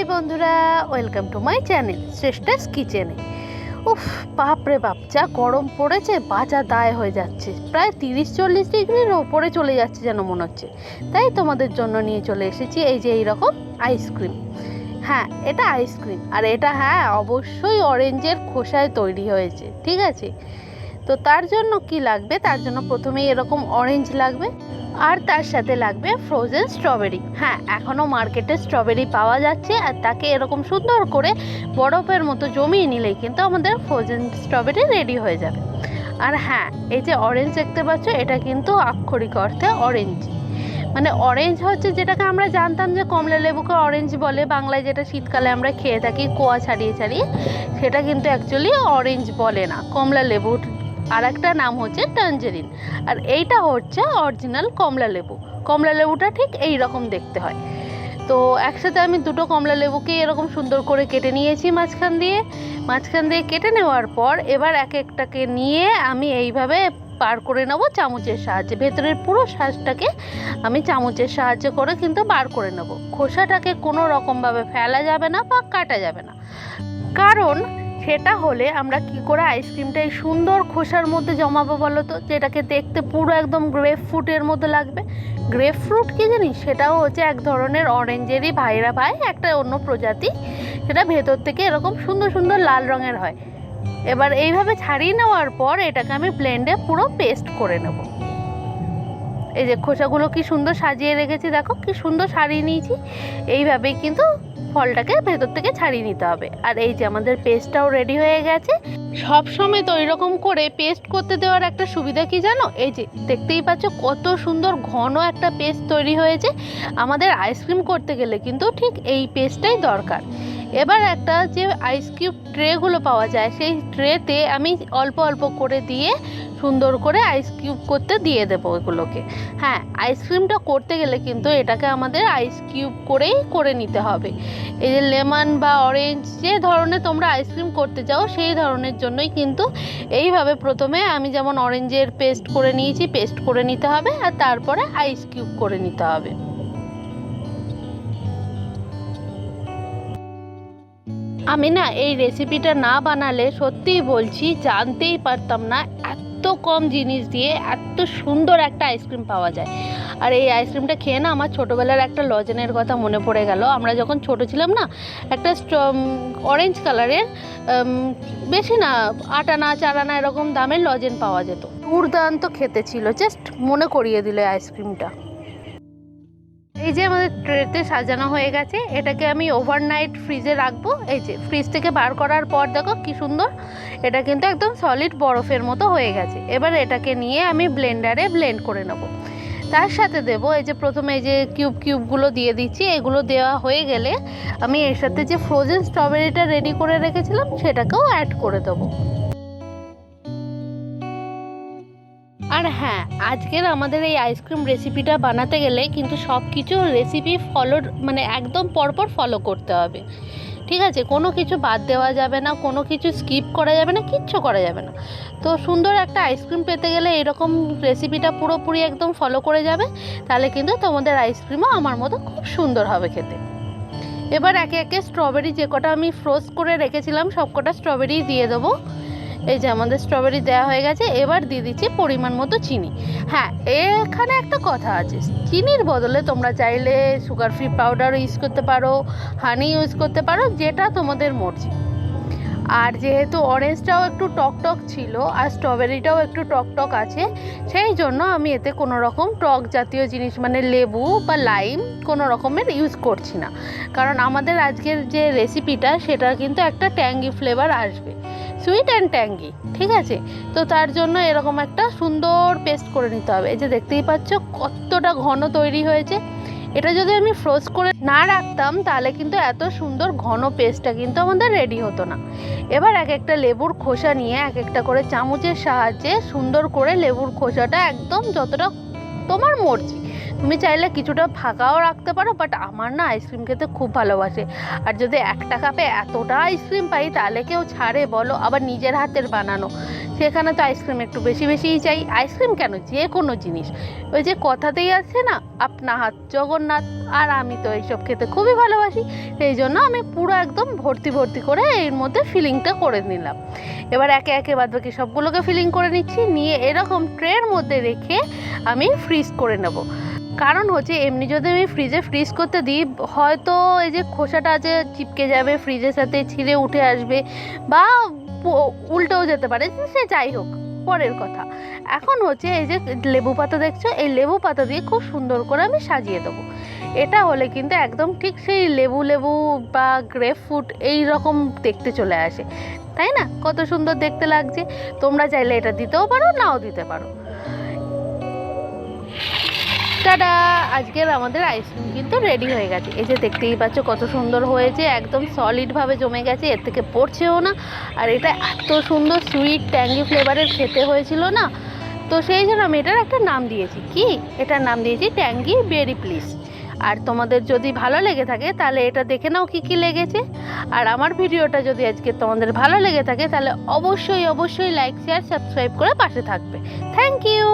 High বন্ধুরা, welcome to my channel Shreshtha's কিচেনে উফ, বাপরে বাপ, যা গরম পড়েছে বাজা দায় হয়ে যাচ্ছে। প্রায় তিরিশ চল্লিশ ডিগ্রির ওপরে চলে যাচ্ছে যেন মনে হচ্ছে। তাই তোমাদের জন্য নিয়ে চলে এসেছি এই যে এইরকম আইসক্রিম হ্যাঁ এটা আইসক্রিম আর এটা হ্যাঁ অবশ্যই অরেঞ্জের খোসায় তৈরি হয়েছে, ঠিক আছে? তো তার জন্য কি লাগবে? তার জন্য প্রথমেই এরকম অরেঞ্জ লাগবে আর তার সাথে লাগবে ফ্রোজেন স্ট্রবেরি হ্যাঁ এখনও মার্কেটে স্ট্রবেরি পাওয়া যাচ্ছে আর তাকে এরকম সুন্দর করে বরফের মতো জমিয়ে নিলেই কিন্তু আমাদের ফ্রোজেন স্ট্রবেরি রেডি হয়ে যাবে। আর হ্যাঁ এই যে অরেঞ্জ দেখতে পাচ্ছ, এটা কিন্তু আক্ষরিক অর্থে অরেঞ্জ মানে অরেঞ্জ হচ্ছে যেটাকে আমরা জানতাম যে কমলা লেবুকে অরেঞ্জ বলে, বাংলায় যেটা শীতকালে আমরা খেয়ে থাকি, কোয়া ছাড়িয়ে ছাড়িয়ে, সেটা কিন্তু অ্যাকচুয়ালি অরেঞ্জ বলে না। কমলা লেবুর আর একটা নাম হচ্ছে টাঞ্জেরিন আর এইটা হচ্ছে অরিজিনাল কমলা লেবু। কমলা লেবুটা ঠিক এই রকম দেখতে হয়। তো একসাথে আমি দুটো কমলা লেবুকে এরকম সুন্দর করে কেটে নিয়েছি মাঝখান দিয়ে। মাঝখান দিয়ে কেটে নেওয়ার পর এবার এক একটাকে নিয়ে আমি এইভাবে পার করে নেব চামচের সাহায্যে। ভেতরের পুরো শ্বাসটাকে আমি চামচের সাহায্য করে কিন্তু বার করে নেব। খোসাটাকে কোনো রকমভাবে ফেলা যাবে না বা কাটা যাবে না। কারণ সেটা হলে আমরা কি করে আইসক্রিমটা এই সুন্দর খোসার মধ্যে জমাবো বলো তো? যেটাকে দেখতে পুরো একদম গ্রেপ ফ্রুটের মতো লাগবে। গ্রেপ ফ্রুট কি জানিস? সেটাও হচ্ছে এক ধরনের অরেঞ্জেরই ভাইরা ভাই একটা অন্য প্রজাতি। সেটা ভেতর থেকে এরকম সুন্দর সুন্দর লাল রঙের হয়। এবার এইভাবে ছাড়িয়ে নেওয়ার পর এটাকে আমি ব্লেন্ডে পুরো পেস্ট করে নেব। এই যে খোসাগুলো কি সুন্দর সাজিয়ে রেখেছি, দেখো কি সুন্দর সারিয়ে নিয়েছি। এইভাবেই কিন্তু ফলটাকে ভেতর থেকে ছাড়িয়ে নিতে হবে। আর এই যে আমাদের পেস্টটাও রেডি হয়ে গেছে। সব সময় তো এরকম করে পেস্ট করতে দেওয়ার একটা সুবিধা কি জানো? এই যে দেখতেই পাচ্ছ কত সুন্দর ঘন একটা পেস্ট তৈরি হয়েছে। আমাদের আইসক্রিম করতে গেলে কিন্তু ঠিক এই পেস্টটাই দরকার। এবার একটা যে আইস কিউব ট্রেগুলো পাওয়া যায়, সেই ট্রেতে আমি অল্প অল্প করে দিয়ে সুন্দর করে আইস কিউব করতে দিয়ে দেবো ওগুলোকে। হ্যাঁ আইসক্রিমটা করতে গেলে কিন্তু এটাকে আমাদের আইস কিউব করেই করে নিতে হবে। এই যে লেমন বা অরেঞ্জ যে ধরনের তোমরা আইসক্রিম করতে চাও, সেই ধরনের জন্যই কিন্তু এইভাবে প্রথমে আমি যেমন অরেঞ্জের পেস্ট করে নিয়েছি পেস্ট করে নিতে হবে আর তারপরে আইস কিউব করে নিতে হবে। আমি না এই রেসিপিটা না বানালে সত্যিই বলছি, জানতেই পারতাম না এত কম জিনিস দিয়ে এত সুন্দর একটা আইসক্রিম পাওয়া যায়। আর এই আইসক্রিমটা খেয়ে না আমার ছোটোবেলার একটা লজেনের কথা মনে পড়ে গেল। আমরা যখন ছোট ছিলাম না, একটা অরেঞ্জ কালারের বেশি না আট আনা চার আনা এরকম দামের লজেন পাওয়া যেত। দুর্দান্ত খেতে ছিল জাস্ট মনে করিয়ে দিল আইসক্রিমটা এই যে আমাদের ট্রেতে সাজানো হয়ে গেছে, এটাকে আমি ওভারনাইট ফ্রিজে রাখব। এই যে ফ্রিজ থেকে বার করার পর দেখো কি সুন্দর, এটা কিন্তু একদম সলিড বরফের মতো হয়ে গেছে। এবার এটাকে নিয়ে আমি ব্লেন্ডারে ব্লেন্ড করে নেব। তার সাথে দেবো এই যে প্রথমে এই যে কিউব কিউবগুলো দিয়ে দিচ্ছি, এগুলো দেওয়া হয়ে গেলে আমি এর সাথে যে ফ্রোজেন স্ট্রবেরিটা রেডি করে রেখেছিলাম, সেটাকেও অ্যাড করে দেবো। আর হ্যাঁ আজকের আমাদের এই আইসক্রিম রেসিপিটা বানাতে গেলে কিন্তু সব কিছু রেসিপি ফলো মানে একদম পরপর ফলো করতে হবে। ঠিক আছে? কোনো কিছু বাদ দেওয়া যাবে না, কোনো কিছু স্কিপ করা যাবে না, কিচ্ছু করা যাবে না। তো সুন্দর একটা আইসক্রিম পেতে গেলে এরকম রেসিপিটা পুরোপুরি একদম ফলো করে যাবে, তাহলে কিন্তু তোমাদের আইসক্রিমও আমার মতো খুব সুন্দর হবে খেতে। এবার একে একে স্ট্রবেরি যে কটা আমি ফ্রোজ করে রেখেছিলাম সব কটা স্ট্রবেরি দিয়ে দেবো। এই যে আমাদের স্ট্রবেরি দেওয়া হয়ে গেছে, এবার দিয়ে দিচ্ছি পরিমাণ মতো চিনি। হ্যাঁ এখানে একটা কথা আছে, চিনির বদলে তোমরা চাইলে সুগার ফ্রি পাউডার ইউজ করতে পারো হানি ইউজ করতে পারো, যেটা তোমাদের মর্জি। আর যেহেতু অরেঞ্জটাও একটু টক টক ছিল, আর স্ট্রবেরিটাও একটু টক টক আছে, সেই জন্য আমি এতে কোনো রকম টক জাতীয় জিনিস মানে লেবু বা লাইম কোনো রকমের ইউজ করছি না। কারণ আমাদের আজকের যে রেসিপিটা সেটা কিন্তু একটা ট্যাঙ্গি ফ্লেভার আসবে। সুইট অ্যান্ড ট্যাঙ্গি, ঠিক আছে? তো তার জন্য এরকম একটা সুন্দর পেস্ট করে নিতে হবে। এই যে দেখতেই পাচ্ছ কতটা ঘন তৈরি হয়েছে। এটা যদি আমি ফ্রোজ করে না রাখতাম, তাহলে কিন্তু এত সুন্দর ঘন পেস্টটা কিন্তু আমাদের রেডি হতো না। এবার এক একটা লেবুর খোসা নিয়ে এক একটা করে চামচের সাহায্যে সুন্দর করে লেবুর খোসাটা একদম যতটা তোমার মর্জি। তুমি চাইলে কিছুটা ফাঁকাও রাখতে পারো বাট আমার না আইসক্রিম খেতে খুব ভালোবাসে। আর যদি একটা কাপে এতটা আইসক্রিম পাই, তাহলে কেউ ছাড়ে, বলো, আবার নিজের হাতের বানানো। সেখানে তো আইসক্রিম একটু বেশি বেশিই চাই। আইসক্রিম কেন? যে কোনো জিনিস। ওই যে কথাতেই আছে না, আপনা হাত জগন্নাথ, আর আমি তো এইসব খেতে খুবই ভালোবাসি। সেই জন্য আমি পুরো একদম ভর্তি ভর্তি করে এর মধ্যে ফিলিংটা করে নিলাম। এবার একে একে বাদ বাকি সবগুলোকে ফিলিং করে নিচ্ছি। নিয়ে এরকম ট্রের মধ্যে রেখে আমি ফ্রিজ করে নেব। কারণ হচ্ছে এমনি যদি আমি ফ্রিজে ফ্রিজ করতে দিই, হয়তো এই যে খোসাটা যে চিপকে যাবে ফ্রিজের সাথে ছিঁড়ে উঠে আসবে বা উল্টেও যেতে পারে, সে যাই হোক, পরের কথা। এখন হচ্ছে এই যে লেবু পাতা দেখছ, এই লেবু পাতা দিয়ে খুব সুন্দর করে আমি সাজিয়ে দেবো। এটা হলে কিন্তু একদম ঠিক সেই লেবু লেবু বা গ্রেপ ফ্রুট এই রকম দেখতে চলে আসে। তাই না? কত সুন্দর দেখতে লাগছে। তোমরা চাইলে এটা দিতেও পারো, নাও দিতে পারো। টাটা। আজকের আমাদের আইসক্রিম কিন্তু রেডি হয়ে গেছে। এই যে দেখতেই পাচ্ছ কত সুন্দর হয়েছে, একদম সলিডভাবে জমে গেছে, এর থেকে পড়ছেও না। আর এটা এত সুন্দর সুইট ট্যাঙ্গি ফ্লেভারের খেতে হয়েছিল না। তো সেই জন্য আমি এটার একটা নাম দিয়েছি। কি? এটার নাম দিয়েছি ট্যাঙ্গি বেরি প্লিজ আর তোমাদের যদি ভালো লেগে থাকে তাহলে এটা দেখে নাও কী কী লেগেছে। আর আমার ভিডিওটা যদি আজকে তোমাদের ভালো লেগে থাকে তাহলে অবশ্যই অবশ্যই লাইক শেয়ার সাবস্ক্রাইব করে পাশে থাকবে। Thank you